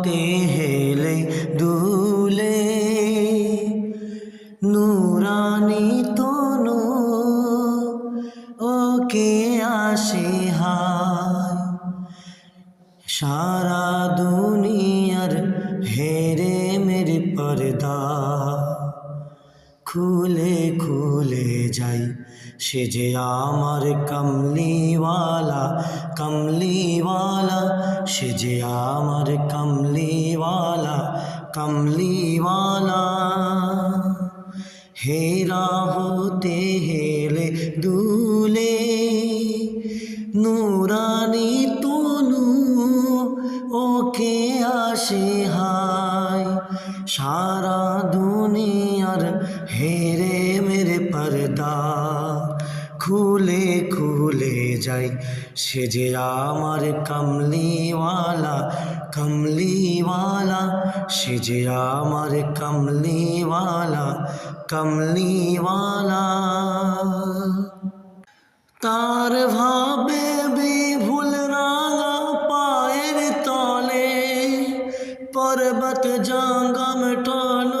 হতে হেলে দুলে নুরানি তনু ওকে আসে সারা দুনিয়ার হেরে মেরে পর্দা। খুলে খুলে যাই। সে যে আমার কমলিওয়ালা কমলিওয়ালা। সে যে আমার কমলিওয়ালা কমলিওয়ালা। হেরা হতে হেলে দুলে, নুরানি তনু, ওকে আসে হায়। সারা দুনিয়ার হেরে মেরে পর্দা খুলে খুলে যাই। সে যে আমার কমলিওয়ালা কমলিওয়ালা, সে যে আমার কমলিওয়ালা কমলিওয়ালা। তার ভাবে বিভুল রাঙা পায়ের তলে, পর্বত জঙ্গম টল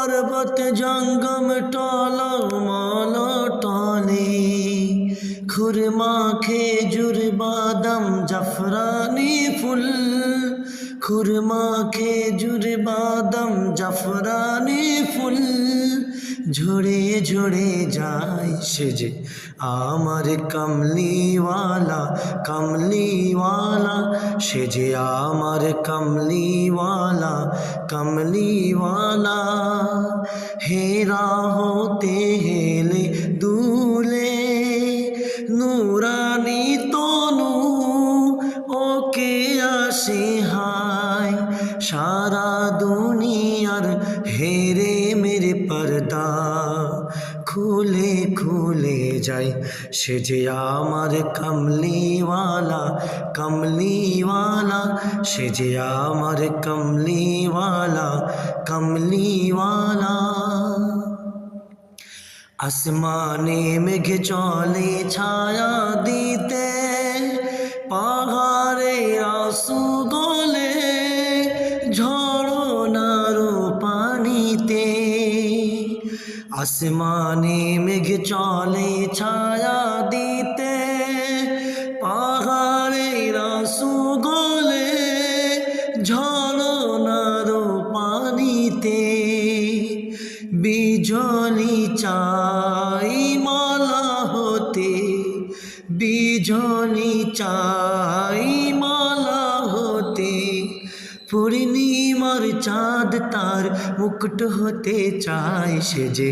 পর্বত জঙ্গম টল মল টলে খুরমা খেজুর বাদাম জাফরানি ফুল, খুরমা খেজুর বাদাম জাফরানি ফুল। ঝরে ঝরে যায় সে যে আমার কমলিওয়ালা কমলিওয়ালা। সে যে আমার কমলিওয়ালা কমলিওয়ালা। হেরা হতে হেলে দুলে, নুরানি তনু, ওকে আসে হায়। সারা দুনিয়ার হেরে পর্দা খুলে খুলে যায় সে যে আমার কমলিওয়ালা কমলিওয়ালা সে যে আমার কমলিওয়ালা কমলিওয়ালা আসমানে মেঘে চলে ছায়া দিতে পাহাড়ে আসু আসমানে মেঘ চলে, ছায়া দিতে পাহাড়ে আসু গলে ঝড়ো নারো পানিতে বিজলি চাই, মালা হতে বিজলি চাই, মালা হতে পূর্ণিমার চাঁদ তার মুকুট হতে চায় সে যে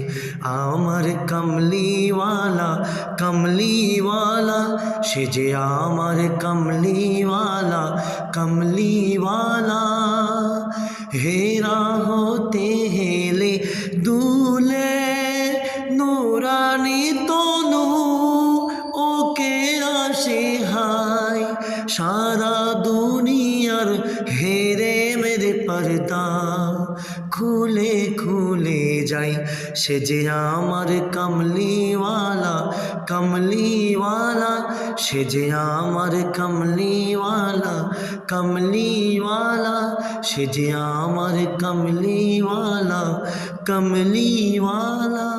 আমার কমলিওয়ালা কমলিওয়ালা সে যে আমার কমলিওয়ালা কমলিওয়ালা। হেরা হতে হেলে দুলে নুরানি তনু, ওকে আসে হায় সারা দুনিয়ার হেরে পর্দা খুলে খুলে যাই। সে যে আমার কমলিওয়ালা কমলিওয়ালা। সে যে আমার কমলিওয়ালা কমলিওয়ালা। সে যে আমার কমলিওয়ালা কমলিওয়ালা।